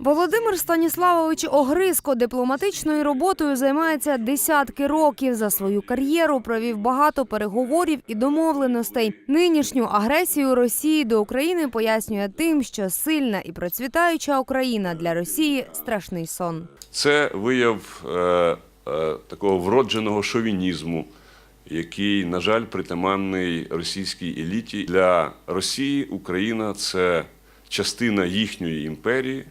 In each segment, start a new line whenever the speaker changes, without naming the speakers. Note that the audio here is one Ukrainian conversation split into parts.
Володимир Станіславович Огризко дипломатичною роботою займається десятки років. За свою кар'єру провів багато переговорів і домовленостей. Нинішню агресію Росії до України пояснює тим, що сильна і процвітаюча Україна для Росії страшний сон.
Це вияв е, е, такого вродженого шовінізму, який, на жаль, притаманний російській еліті. Для Росії Україна це частина їхньої імперії,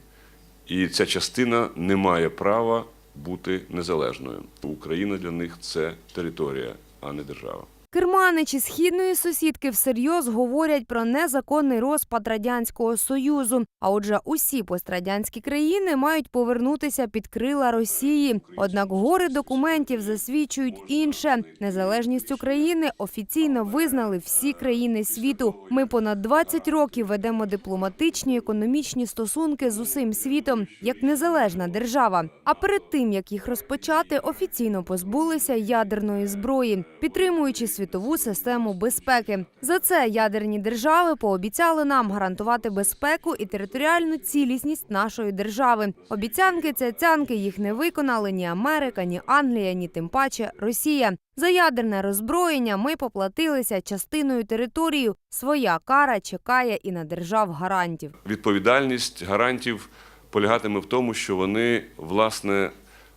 і ця частина не має права бути незалежною. Україна для них це територія, а не держава.
Керманичі східної сусідки всерйоз говорять про незаконний розпад радянського союзу. А отже, усі пострадянські країни мають повернутися під крила Росії. Однак гори документів засвідчують інше. Незалежність України офіційно визнали всі країни світу. Ми понад 20 років ведемо дипломатичні економічні стосунки з усім світом як незалежна держава. А перед тим як їх розпочати, офіційно позбулися ядерної зброї, підтримуючи світову систему безпеки. За це ядерні держави пообіцяли нам гарантувати безпеку і територіальну цілісність нашої держави. Обіцянки цяцянки їх не виконали ні Америка, ні Англія, ні тим паче Росія. За ядерне роззброєння ми поплатилися частиною території. Своя кара чекає і на держав гарантів.
Відповідальність гарантів полягатиме в тому, що вони, власне,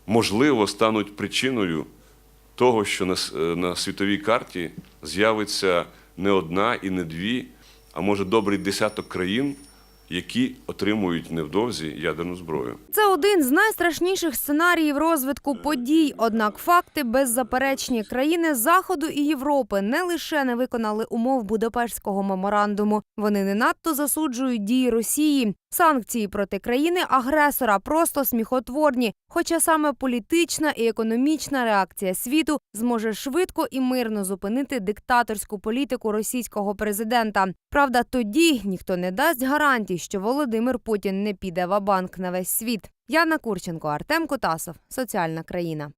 можливо, стануть причиною того, що на, е, на світовій карті з'явиться не одна і не дві, а може добрий десяток країн, які отримують невдовзі ядерну зброю.
Це один з найстрашніших сценаріїв розвитку подій. Однак факти беззаперечні. Країни Заходу і Європи не лише не виконали умов Будапештського меморандуму. Вони не надто засуджують дії Росії. Санкції проти країни-агресора просто сміхотворні. Хоча саме політична і економічна реакція світу зможе швидко і мирно зупинити диктаторську політику російського президента. Правда, тоді ніхто не дасть гарантій, що Володимир Путін не піде в банк на весь світ. Яна Курченко, Артем Котасов, соціальна країна.